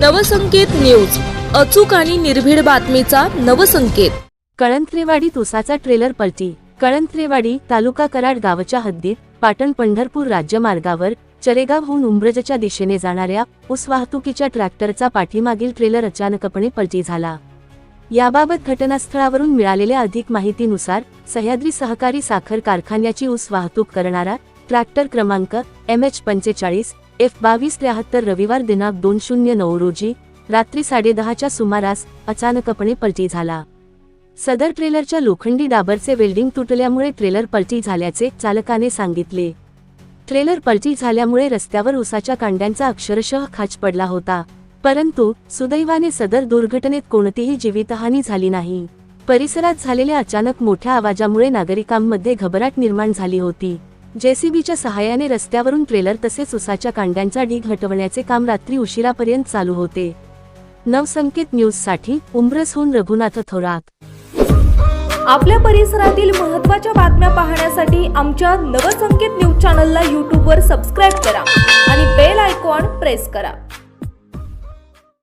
Navsanket news. अचूक आणि निर्भीड बातमीचा नवसंकेत. कळंत्रेवाडीत उसाचा ट्रेलर पलटी. कळंत्रेवाडी तालुका कराड गावच्या हद्दीत पाटण पंढरपूर राज्यमार्गावर चरेगावहून उंब्रजच्या दिशेने जाणाऱ्या ऊस वाहतुकीच्या ट्रॅक्टरचा पाठीमागील ट्रेलर अचानकपणे पलटी झाला. याबाबत घटनास्थळावरून मिळालेल्या अधिक माहितीनुसार सह्याद्री सहकारी साखर कारखान्याची ऊस वाहतूक करणारा ट्रॅक्टर क्रमांक एम एच पंचेचाळीस एफ बावीस त्र्याहत्तर रविवार दिनांक दोन शून्य नऊ रोजी रात्री साडेदहाच्या सुमारास अचानकपणे पलटी झाला. सदर ट्रेलरच्या लोखंडी डाबरचे वेल्डिंग तुटल्यामुळे ट्रेलर पलटी झाल्याचे चालकाने सांगितले. ट्रेलर पलटी झाल्यामुळे रस्त्यावर उसाच्या कांड्यांचा अक्षरशः खाच पडला होता. परंतु सुदैवाने सदर दुर्घटनेत कोणतीही जीवितहानी झाली नाही. परिसरात झालेल्या अचानक मोठ्या आवाजामुळे नागरिकांमध्ये घबराट निर्माण झाली होती. जेसीबीच्या सहाय्याने रस्त्यावरून ट्रेलर तसेच उसाच्या कांड्यांचा ढीग हटवण्याचे काम रात्री उशिरापर्यंत चालू होते. नवसंकेत न्यूजसाठी उमरसहून रघुनाथ थोरात. आपल्या परिसरातील महत्त्वाच्या बातम्या पाहण्यासाठी आमच्या नवसंकेत न्यूज चॅनलला यूट्यूबवर सबस्क्राईब करा आणि बेल आयकॉन प्रेस करा.